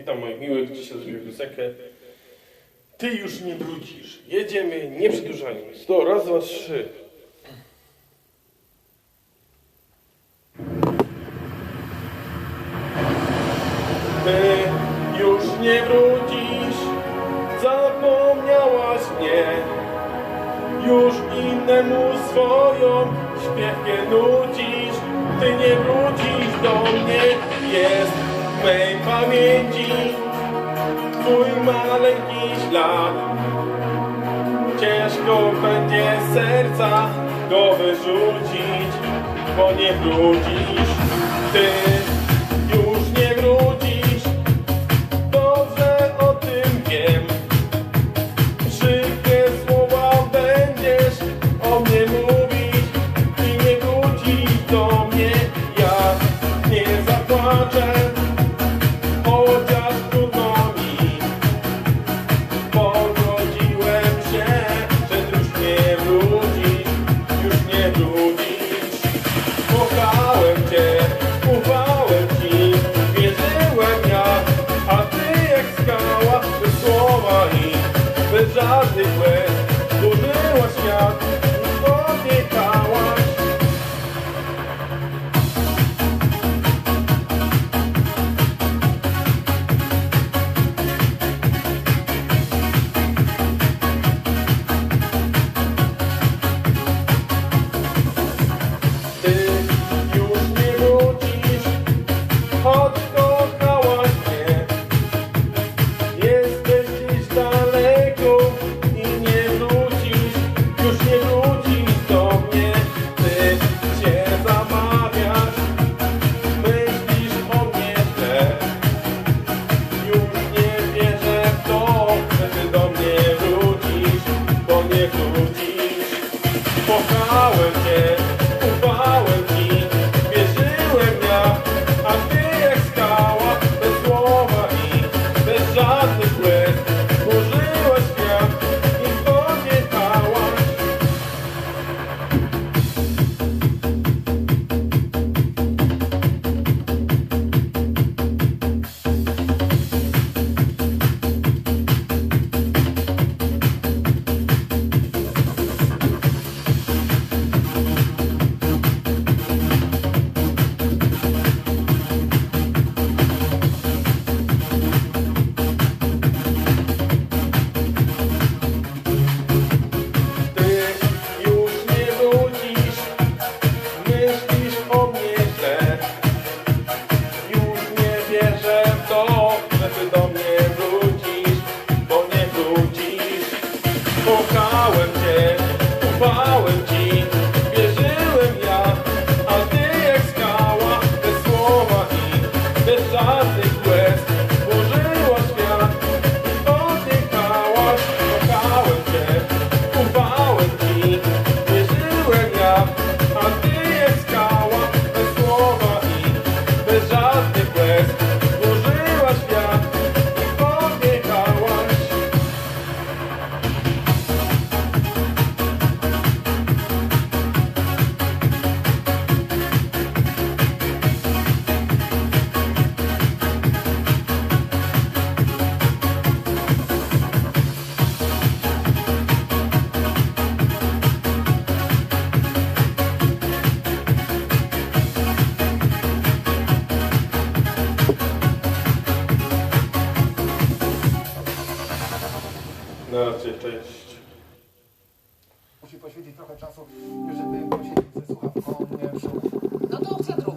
Witam moich miłych, dzisiaj zrobię piosenkę. Ty już nie wrócisz. Jedziemy, nie przedłużając. To raz, dwa, trzy. Ty już nie wrócisz, zapomniałaś mnie. Już innemu swoją śpiewkę nucisz. Ty nie wrócisz do mnie, jest mej pamięci twój maleńki ślad. Ciężko będzie serca go wyrzucić, bo nie wrócisz. Ty już nie wrócisz, dobrze o tym wiem. Brzydkie słowa będziesz o mnie mówić i nie wrócisz do mnie. Ja nie zapłaczę, жадних меж, туди ось як bo nie wrócisz. Kochałem cię, Na razie, cześć. Musi poświęcić trochę czasu, żeby posiedzieć ze słuchawką przy No to opcja.